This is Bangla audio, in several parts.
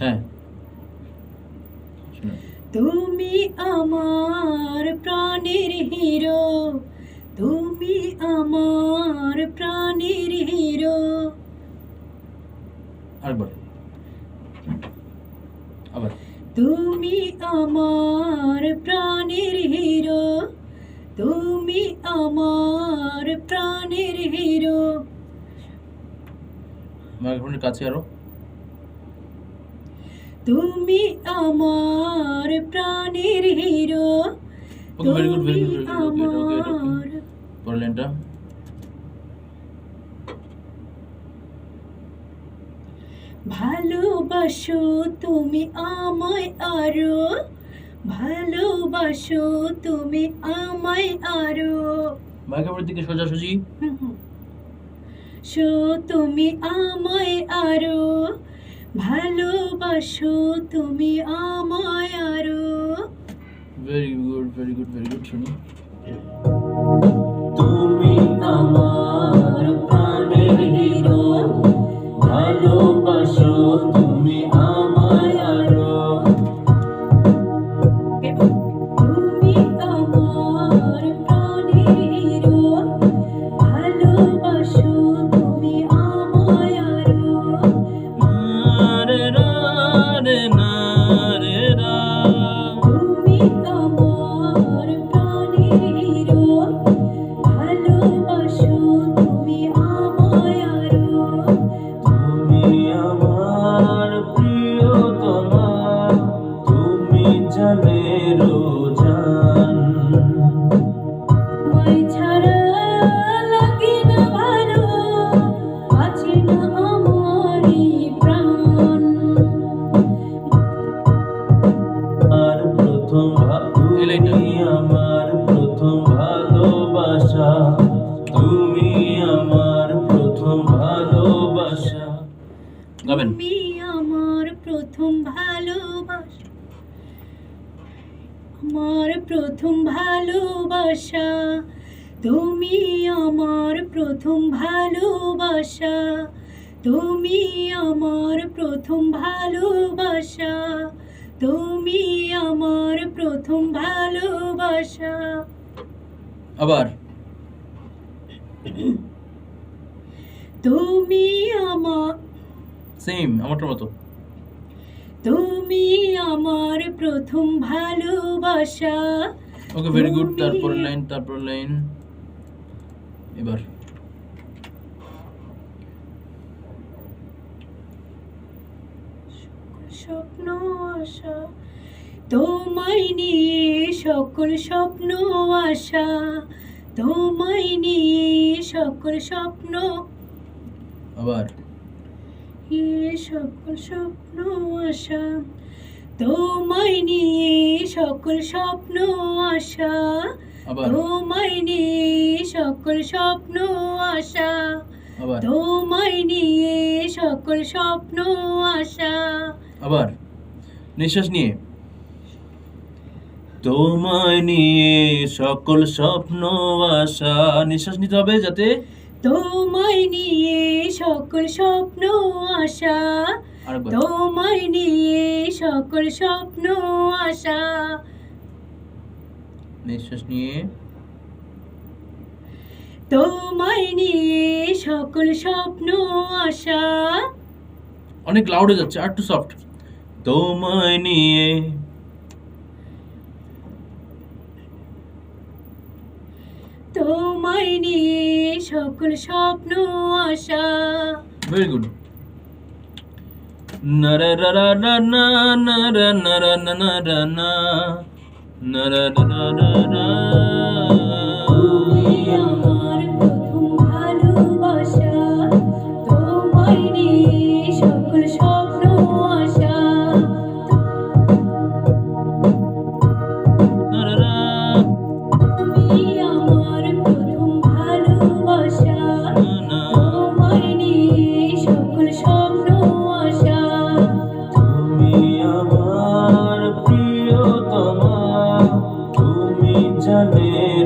হ্যাঁ। তুমি আমার প্রাণের হিরো তুমি আমার প্রাণের হিরো। আরেকবার। আবার। তুমি আমার প্রাণের হিরো তুমি আমার প্রাণের হিরো। মাইক্রোফোনের কাছে আরও। তুমি আমার প্রাণের hero. Okay very good very good okay okay okay আমার পরের লাইনটা। ভালোবাসো তুমি আমায় আরও। ভালোবাসো তুমি আমায় আরও। মাইক্রোফোনের দিকে সোজাসুজি সো তুমি আমায় আরও। ভালোবাসো তুমি আমায় আরও। Very good very good very good শুনি তুমি আমার তুমি আমার প্রথম ভালোবাসা। গাবেন। তুমি আমার প্রথম ভালোবাসা। আমার প্রথম ভালোবাসা। তুমি আমার প্রথম ভালোবাসা। তুমি আমার প্রথম ভালোবাসা। তুমি আমার প্রথম ভালোবাসা। আবার। তুমি আমার সেম আমারটার মতো। তুমি আমার প্রথম ভালোবাসা। ওকে ভেরি গুড তারপর লাইন তারপর লাইন এবার। স্বপ্ন আশা। তোমায় নিয়ে সকল স্বপ্ন আশা। তোমায় নিয়ে সকল স্বপ্ন। আবার? এ সকল স্বপ্ন আশা। তোমায় নিয়ে সকল স্বপ্ন আশা। তোমায় নিয়ে সকল স্বপ্ন আশা। তোমায় নিয়ে সকল স্বপ্ন আশা। আবার? নিঃশ্বাস নিয়ে। তোমায় নিয়ে সকল স্বপ্ন আশা নিঃশ্বাস নিতে হবে যাতে তোমায় নিয়ে সকল স্বপ্ন আশা। আরেকবার। তোমায় নিয়ে সকল স্বপ্ন আশা। নিঃশ্বাস নিয়ে। তোমায় নিয়ে সকল স্বপ্ন আশা। অনেক লাউড হয়ে যাচ্ছে আর টু সফট তোমায় নিয়ে তোমায় নিয়ে সকল স্বপ্ন, আশা। ভেরি গুড নারা রা রা না নারা নারা না না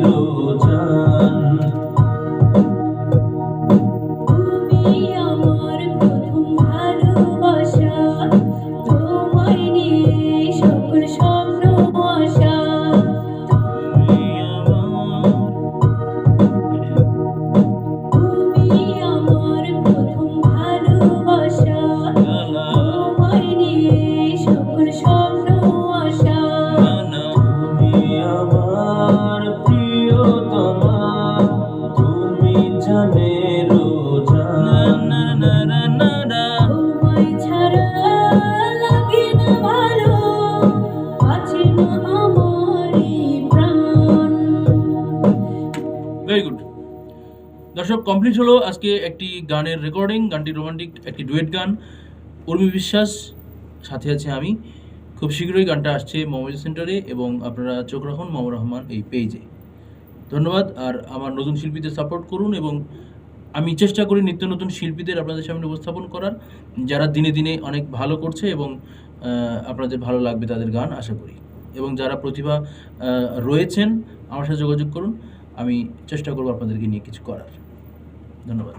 রোজা দর্শক কমপ্লিট হলো আজকে একটি গানের রেকর্ডিং গানটি রোমান্টিক একটি ডুয়েট গান। উর্মি বিশ্বাস, সাথে আছে আমি। খুব শীঘ্রই গানটা আসছে মোবাইল সেন্টারে এবং আপনারা চোখ রাখুন মামুর রহমান এই পেজে ধন্যবাদ, আর আমার নতুন শিল্পীদের সাপোর্ট করুন এবং আমি চেষ্টা করি নিত্য নতুন শিল্পীদের আপনাদের সামনে উপস্থাপন করার। যারা দিনে দিনে অনেক ভালো করছে এবং আপনাদের ভালো লাগবে তাদের গান, আশা করি। এবং যারা প্রতিভা রয়েছেন, আমার সাথে যোগাযোগ করুন। আমি চেষ্টা করব আপনাদেরকে নিয়ে কিছু করার। ধন্যবাদ।